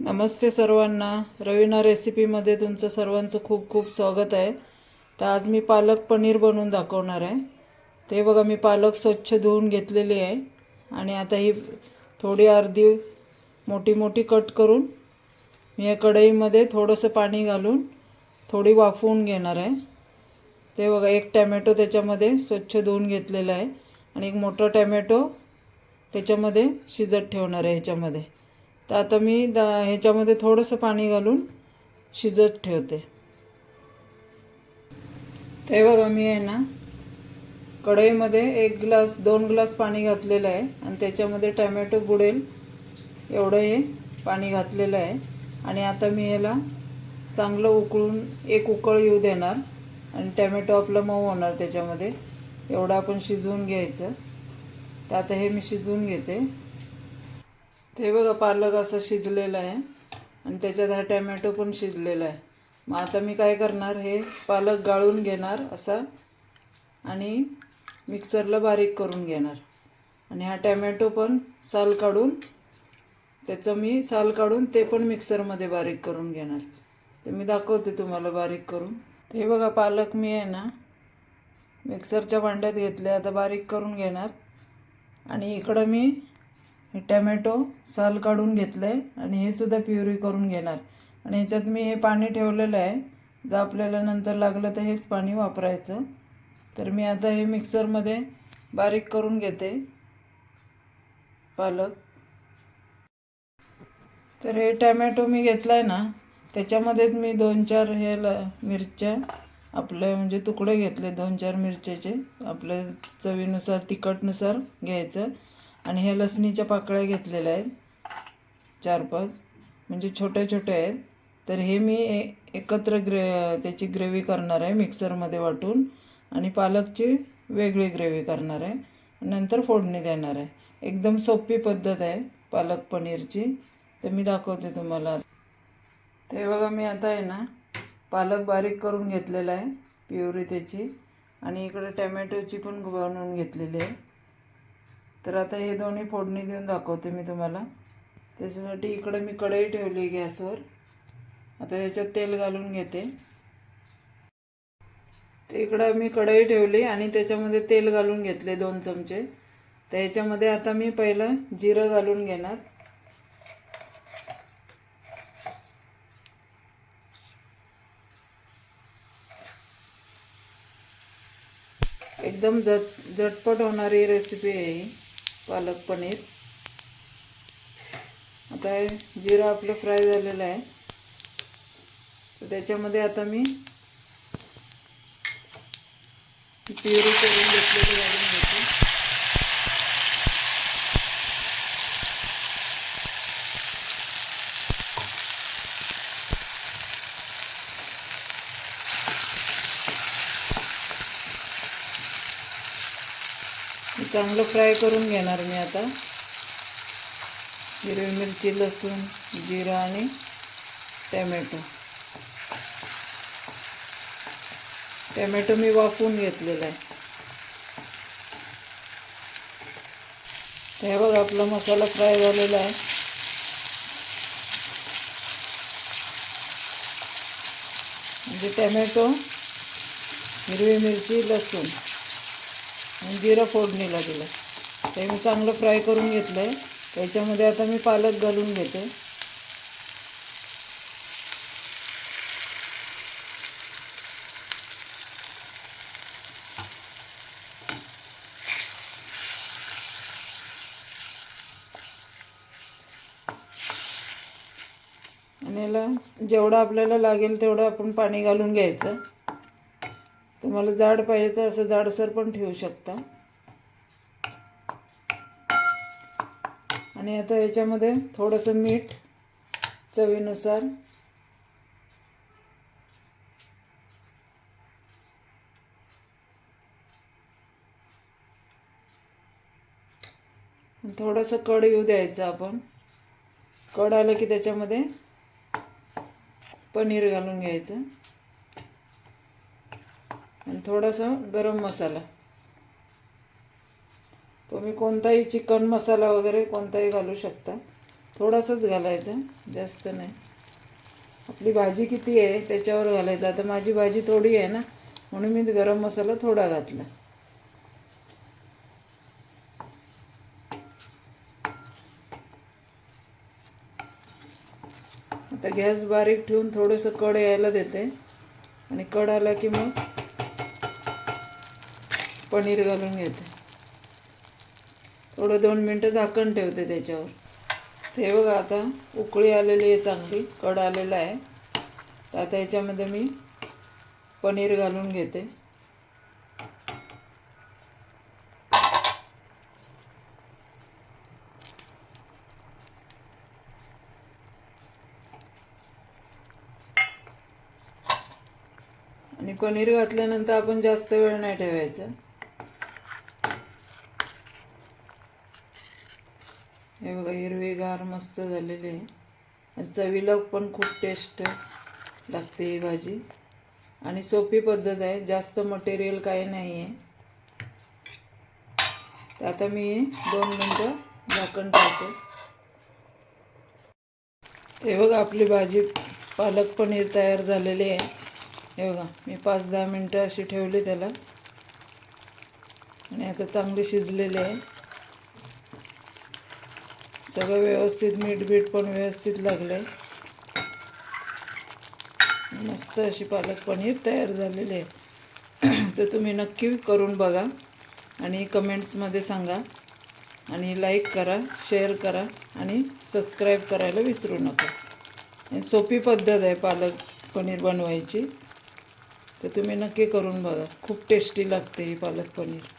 नमस्ते सर्वांना. रवीना रेसिपीमध्ये तुमचं सर्वांचं खूप खूप स्वागत आहे. तर आज मी पालक पनीर बनवून दाखवणार आहे. ते बघा मी पालक स्वच्छ धुवून घेतलेली आहे. आणि आता ही थोडी अर्धी मोठी मोठी कट करून मी या कढईमध्ये थोडंसं पाणी घालून थोडी वाफवून घेणार आहे. ते बघा एक टॅमॅटो त्याच्यामध्ये स्वच्छ धुवून घेतलेला आहे. आणि एक मोठा टॅमॅटो त्याच्यामध्ये शिजत ठेवणार आहे ह्याच्यामध्ये. तर आता मी दा ह्याच्यामध्ये थोडंसं पाणी घालून शिजत ठेवते. ते बघा मी आहे ना कढईमध्ये एक ग्लास दोन ग्लास पाणी घातलेलं आहे आणि त्याच्यामध्ये टॅमॅटो बुडेल एवढं हे पाणी घातलेलं आहे. आणि आता मी याला चांगलं उकळून एक उकळ येऊ देणार आणि टॅमॅटो आपलं मऊ होणार त्याच्यामध्ये. एवढं आपण शिजवून घ्यायचं. तर आता हे मी शिजवून घेते. ते बघा पालक असं शिजलेलं आहे. आणि त्याच्यात हा टॅमॅटो पण शिजलेला आहे. मग आता मी काय करणार हे पालक गाळून घेणार असा. आणि मिक्सरला बारीक करून घेणार. आणि हा टॅमॅटो पण साल काढून त्याचं मी साल काढून ते पण मिक्सरमध्ये बारीक करून घेणार. ते मी दाखवते तुम्हाला बारीक करून. ते बघा पालक मी आहे ना मिक्सरच्या भांड्यात घेतले आता बारीक करून घेणार. आणि इकडं मी हे टॅमॅटो साल काढून घेतलं आहे आणि हे सुद्धा प्युरी करून घेणार. आणि ह्याच्यात मी हे पाणी ठेवलेलं आहे. जर आपल्याला नंतर लागलं तर हेच पाणी वापरायचं. तर मी आता हे मिक्सरमध्ये बारीक करून घेते. पालक. तर हे टॅमॅटो मी घेतला आहे ना त्याच्यामध्येच मी दोन चार हे ल मिरच्या आपले म्हणजे तुकडे घेतले दोन चार मिरच्याचे. आपल्या चवीनुसार तिखटनुसार घ्यायचं. आणि ह्या लसणीच्या पाकळ्या घेतलेल्या आहेत. चार पाच. म्हणजे छोटे छोटे आहेत. तर हे मी ए एकत्र ग्रे त्याची ग्रेव्ही करणार आहे मिक्सरमध्ये वाटून. आणि पालकची वेगळी ग्रेव्ही करणार आहे. नंतर फोडणी देणार आहे. एकदम सोपी पद्धत आहे पालक पनीरची. तर मी दाखवते तुम्हाला ते बघा मी आता आहे ना पालक बारीक करून घेतलेला आहे प्युरी त्याची. आणि इकडे टॅमॅटोची पण बनवून घेतलेली आहे. तर आता हे दोन्ही फोडणी देऊन दाखवते मी तुम्हाला. त्याच्यासाठी इकडे मी कढई ठेवली गॅसवर. आता त्याच्यात तेल घालून घेते. ते इकडं मी कढई ठेवली आणि त्याच्यामध्ये तेल घालून घेतले दोन चमचे. तर याच्यामध्ये आता मी पहिलं जिरं घालून घेणार. एकदम झट झटपट होणारी रेसिपी आहे ही. पालक पनीर. आता हे जिरा आपलं फ्राय झालेलं आहे. तर त्याच्यामध्ये आता मी प्युरी करून घेतलेली आहे घेते चांगलं फ्राय करून घेणार मी आता. हिरवी मिरची लसूण जिरा आणि टॅमॅटो. टॅमॅटो मी वाफवून घेतलेला आहे. हे बघा आपला मसाला फ्राय झालेला आहे. म्हणजे टॅमॅटो हिरवी मिरची लसूण. आणि जिरं फोडणीला दिलं. ते मी चांगलं फ्राय करून घेतलं आहे त्याच्यामध्ये आता मी पालक घालून घेते. आणि याला जेवढं आपल्याला लागेल तेवढं आपण पाणी घालून घ्यायचं. तुम्हाला जाड पाहिजे तर असं जाडसर पण ठेवू शकता. आणि आता याच्यामध्ये थोडंसं मीठ चवीनुसार. थोडंसं कड येऊ द्यायचं आपण. कड आलं की त्याच्यामध्ये पनीर घालून घ्यायचं. आणि थोडासा गरम मसाला. तुम्ही कोणताही चिकन मसाला वगैरे कोणताही घालू शकता. थोडासाच घालायचा जास्त नाही. आपली भाजी किती आहे त्याच्यावर घालायचं. आता माझी भाजी थोडी आहे ना म्हणून मी गरम मसाला थोडा घातला. आता गॅस बारीक ठेवून थोडंसं कड यायला देते. आणि कड आला की मग पनीर घालून घेते. थोडं दोन मिनटं झाकण ठेवते त्याच्यावर. ते बघा आता उकळी आलेली आहे चांगली कड आलेला आहे. तर आता याच्यामध्ये मी पनीर घालून घेते. आणि पनीर घातल्यानंतर आपण जास्त वेळ नाही ठेवायचा. हे बघा हिरवीगार मस्त झालेली आहे. चवीला पण खूप टेस्ट लागते ही भाजी. आणि सोपी पद्धत आहे जास्त मटेरियल काही नाही आहे तर आता मी दोन मिनटं झाकण टाकते हे बघा आपली भाजी पालक पनीर तयार झालेली आहे. हे बघा मी पाच दहा मिनटं अशी ठेवली त्याला. आणि आता चांगली शिजलेली आहे. सगळं व्यवस्थित मीठ बीठ पण व्यवस्थित लागलं आहे मस्त अशी पालक पनीर तयार झालेली आहे. तर तुम्ही नक्की करून बघा आणि कमेंट्समध्ये सांगा. आणि लाईक करा शेअर करा आणि सबस्क्राईब करायला विसरू नका. आणि सोपी पद्धत आहे पालक पनीर बनवायची. तर तुम्ही नक्की करून बघा. खूप टेस्टी लागते ही पालक पनीर.